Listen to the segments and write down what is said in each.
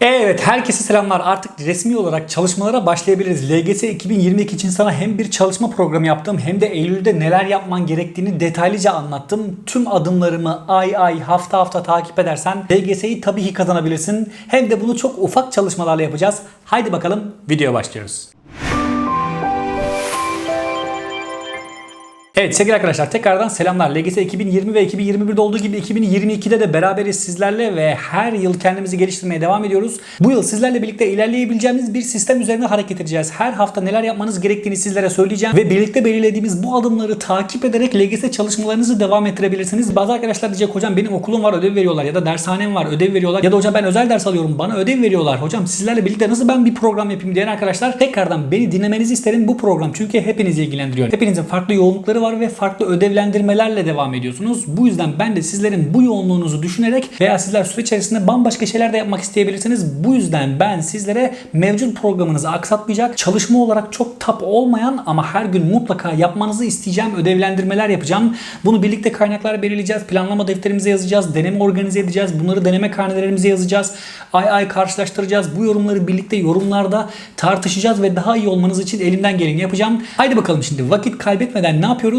Evet herkese selamlar. Artık resmi olarak çalışmalara başlayabiliriz. LGS 2022 için sana hem bir çalışma programı yaptım hem de Eylül'de neler yapman gerektiğini detaylıca anlattım. Tüm adımlarımı ay ay hafta hafta takip edersen LGS'yi tabii ki kazanabilirsin. Hem de bunu çok ufak çalışmalarla yapacağız. Haydi bakalım videoya başlıyoruz. Evet sevgili arkadaşlar tekrardan selamlar. LGS 2020 ve 2021'de olduğu gibi 2022'de de beraberiz sizlerle ve her yıl kendimizi geliştirmeye devam ediyoruz. Bu yıl sizlerle birlikte ilerleyebileceğimiz bir sistem üzerine hareket edeceğiz. Her hafta neler yapmanız gerektiğini sizlere söyleyeceğim ve birlikte belirlediğimiz bu adımları takip ederek LGS çalışmalarınızı devam ettirebilirsiniz. Bazı arkadaşlar diyecek hocam benim okulum var ödev veriyorlar ya da dershanem var ödev veriyorlar ya da hocam ben özel ders alıyorum bana ödev veriyorlar. Hocam sizlerle birlikte nasıl ben bir program yapayım diyen arkadaşlar tekrardan beni dinlemenizi isterim bu program çünkü hepinizi ilgilendiriyor. Hepinizin farklı yoğunlukları var ve farklı ödevlendirmelerle devam ediyorsunuz. Bu yüzden ben de sizlerin bu yoğunluğunuzu düşünerek veya sizler süreç içerisinde bambaşka şeyler de yapmak isteyebilirsiniz. Bu yüzden ben sizlere mevcut programınızı aksatmayacak, çalışma olarak çok tap olmayan ama her gün mutlaka yapmanızı isteyeceğim ödevlendirmeler yapacağım. Bunu birlikte kaynaklar belirleyeceğiz. Planlama defterimize yazacağız. Deneme organize edeceğiz. Bunları deneme karnelerimize yazacağız. Ay ay karşılaştıracağız. Bu yorumları birlikte yorumlarda tartışacağız ve daha iyi olmanız için elimden geleni yapacağım. Haydi bakalım şimdi vakit kaybetmeden ne yapıyoruz?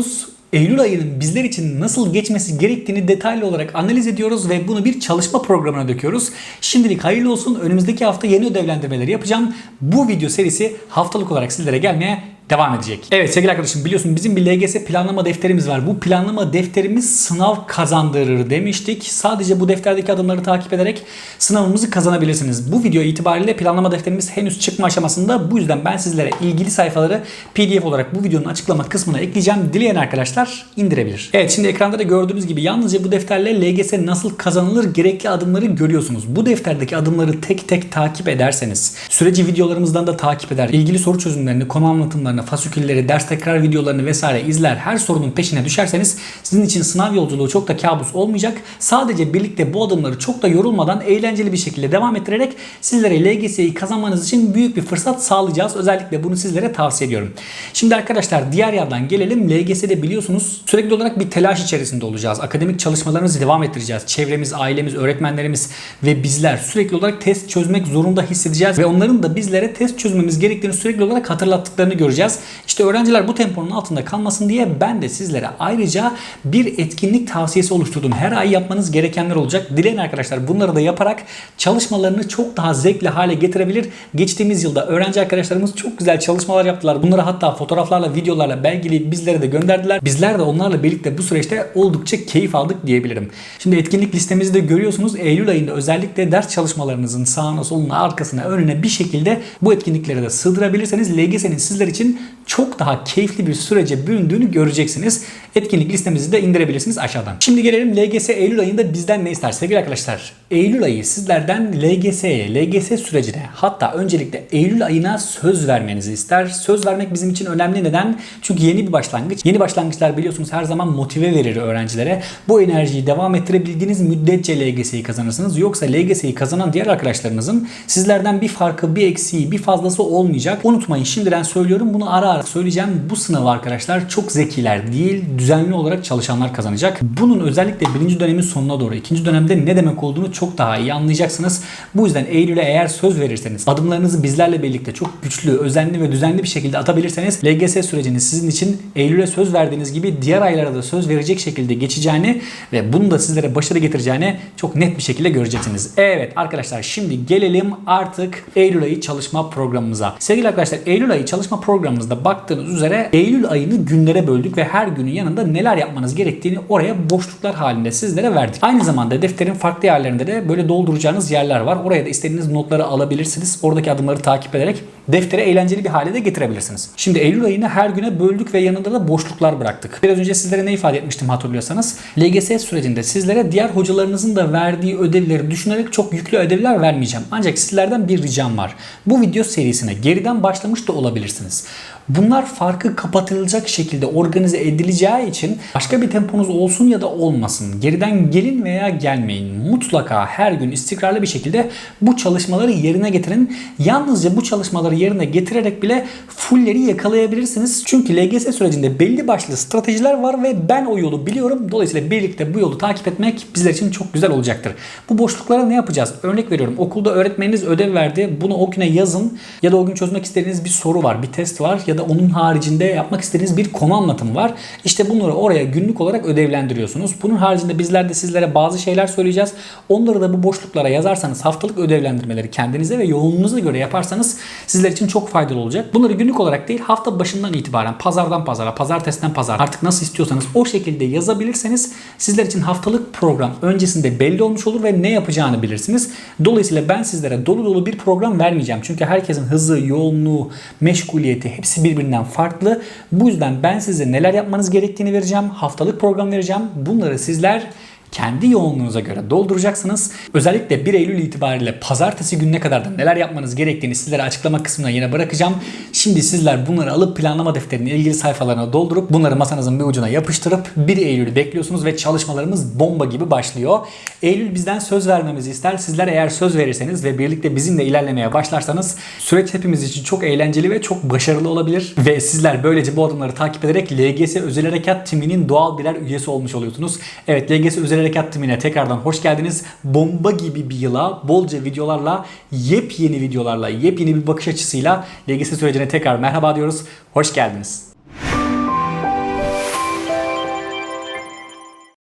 Eylül ayının bizler için nasıl geçmesi gerektiğini detaylı olarak analiz ediyoruz ve bunu bir çalışma programına döküyoruz. Şimdilik hayırlı olsun. Önümüzdeki hafta yeni ödevlendirmeleri yapacağım. Bu video serisi haftalık olarak sizlere gelmeye devam edecek. Evet sevgili arkadaşım biliyorsun bizim bir LGS planlama defterimiz var. Bu planlama defterimiz sınav kazandırır demiştik. Sadece bu defterdeki adımları takip ederek sınavımızı kazanabilirsiniz. Bu video itibariyle planlama defterimiz henüz çıkma aşamasında. Bu yüzden ben sizlere ilgili sayfaları PDF olarak bu videonun açıklama kısmına ekleyeceğim. Dileyen arkadaşlar indirebilir. Evet şimdi ekranda da gördüğünüz gibi yalnızca bu defterle LGS nasıl kazanılır gerekli adımları görüyorsunuz. Bu defterdeki adımları tek tek takip ederseniz süreci videolarımızdan da takip eder. ilgili soru çözümlerini, konu anlatımlarını, fasükülleri, ders tekrar videolarını vesaire izler. Her sorunun peşine düşerseniz sizin için sınav yolculuğu çok da kabus olmayacak. Sadece birlikte bu adımları çok da yorulmadan eğlenceli bir şekilde devam ettirerek sizlere LGS'yi kazanmanız için büyük bir fırsat sağlayacağız. Özellikle bunu sizlere tavsiye ediyorum. Şimdi arkadaşlar diğer yandan gelelim. LGS'de biliyorsunuz sürekli olarak bir telaş içerisinde olacağız. Akademik çalışmalarımızı devam ettireceğiz. Çevremiz, ailemiz, öğretmenlerimiz ve bizler sürekli olarak test çözmek zorunda hissedeceğiz ve onların da bizlere test çözmemiz gerektiğini sürekli olarak hatırlattıklarını göreceğiz. İşte öğrenciler bu temponun altında kalmasın diye ben de sizlere ayrıca bir etkinlik tavsiyesi oluşturdum. Her ay yapmanız gerekenler olacak. Dileyen arkadaşlar bunları da yaparak çalışmalarını çok daha zevkli hale getirebilir. Geçtiğimiz yılda öğrenci arkadaşlarımız çok güzel çalışmalar yaptılar. Bunları hatta fotoğraflarla, videolarla belgeleyip bizlere de gönderdiler. Bizler de onlarla birlikte bu süreçte oldukça keyif aldık diyebilirim. Şimdi etkinlik listemizi de görüyorsunuz. Eylül ayında özellikle ders çalışmalarınızın sağına, soluna, arkasına, önüne bir şekilde bu etkinlikleri de sığdırabilirseniz LGS'nin sizler için çok daha keyifli bir sürece büründüğünü göreceksiniz. Etkinlik listemizi de indirebilirsiniz aşağıdan. Şimdi gelelim LGS Eylül ayında bizden ne ister sevgili arkadaşlar? Eylül ayı sizlerden LGS'ye, LGS sürecine hatta öncelikle Eylül ayına söz vermenizi ister. Söz vermek bizim için önemli neden? Çünkü yeni bir başlangıç. Yeni başlangıçlar biliyorsunuz her zaman motive verir öğrencilere. Bu enerjiyi devam ettirebildiğiniz müddetçe LGS'yi kazanırsınız. Yoksa LGS'yi kazanan diğer arkadaşlarınızın sizlerden bir farkı, bir eksiği, bir fazlası olmayacak. Unutmayın şimdiden söylüyorum bunu ara ara söyleyeceğim. Bu sınavı arkadaşlar çok zekiler değil, düzenli olarak çalışanlar kazanacak. Bunun özellikle birinci dönemin sonuna doğru, ikinci dönemde ne demek olduğunu çok daha iyi anlayacaksınız. Bu yüzden Eylül'e eğer söz verirseniz, adımlarınızı bizlerle birlikte çok güçlü, özenli ve düzenli bir şekilde atabilirseniz LGS sürecini sizin için Eylül'e söz verdiğiniz gibi diğer aylara da söz verecek şekilde geçeceğini ve bunu da sizlere başarı getireceğini çok net bir şekilde göreceksiniz. Evet arkadaşlar şimdi gelelim artık Eylül ayı çalışma programımıza. Sevgili arkadaşlar Eylül ayı çalışma programımızda baktığınız üzere Eylül ayını günlere böldük ve her günün yanında neler yapmanız gerektiğini oraya boşluklar halinde sizlere verdik. Aynı zamanda defterin farklı yerlerinde de böyle dolduracağınız yerler var. Oraya da istediğiniz notları alabilirsiniz. Oradaki adımları takip ederek deftere eğlenceli bir hale de getirebilirsiniz. Şimdi Eylül ayını her güne böldük ve yanında da boşluklar bıraktık. Biraz önce sizlere ne ifade etmiştim hatırlıyorsanız. LGS sürecinde sizlere diğer hocalarınızın da verdiği ödevleri düşünerek çok yüklü ödevler vermeyeceğim. Ancak sizlerden bir ricam var. Bu video serisine geriden başlamış da olabilirsiniz. Bunlar farkı kapatılacak şekilde organize edileceği olacağı için başka bir temponuz olsun ya da olmasın. Geriden gelin veya gelmeyin. Mutlaka her gün istikrarlı bir şekilde bu çalışmaları yerine getirin. Yalnızca bu çalışmaları yerine getirerek bile fulleri yakalayabilirsiniz. Çünkü LGS sürecinde belli başlı stratejiler var ve ben o yolu biliyorum. Dolayısıyla birlikte bu yolu takip etmek bizler için çok güzel olacaktır. Bu boşluklara ne yapacağız? Örnek veriyorum. Okulda öğretmeniniz ödev verdi. Bunu o güne yazın ya da o gün çözmek istediğiniz bir soru var, bir test var ya da onun haricinde yapmak istediğiniz bir konu anlatımı var. İşte bunları oraya günlük olarak ödevlendiriyorsunuz. Bunun haricinde bizler de sizlere bazı şeyler söyleyeceğiz. Onları da bu boşluklara yazarsanız haftalık ödevlendirmeleri kendinize ve yoğunluğunuza göre yaparsanız sizler için çok faydalı olacak. Bunları günlük olarak değil hafta başından itibaren pazardan pazara, pazartesiden pazar artık nasıl istiyorsanız o şekilde yazabilirseniz sizler için haftalık program öncesinde belli olmuş olur ve ne yapacağını bilirsiniz. Dolayısıyla ben sizlere dolu dolu bir program vermeyeceğim. Çünkü herkesin hızı, yoğunluğu, meşguliyeti hepsi birbirinden farklı. Bu yüzden ben size neler yapmanız gerektiğini vereceğim. Haftalık program vereceğim. Bunları sizler kendi yoğunluğunuza göre dolduracaksınız. Özellikle 1 Eylül itibariyle pazartesi gününe kadar da neler yapmanız gerektiğini sizlere açıklama kısmına yine bırakacağım. Şimdi sizler bunları alıp planlama defterinin ilgili sayfalarına doldurup bunları masanızın bir ucuna yapıştırıp 1 Eylül'ü bekliyorsunuz ve çalışmalarımız bomba gibi başlıyor. Eylül bizden söz vermemizi ister. Sizler eğer söz verirseniz ve birlikte bizimle ilerlemeye başlarsanız süreç hepimiz için çok eğlenceli ve çok başarılı olabilir. Ve sizler böylece bu adımları takip ederek LGS Özel Harekat Timi'nin doğal birer üyesi olmuş oluyorsunuz. Evet LGS Özel Harekat Timi'ne tekrardan hoş geldiniz. Bomba gibi bir yıla bolca videolarla, yepyeni videolarla, yepyeni bir bakış açısıyla LGS sürecine tekrar merhaba diyoruz. Hoş geldiniz.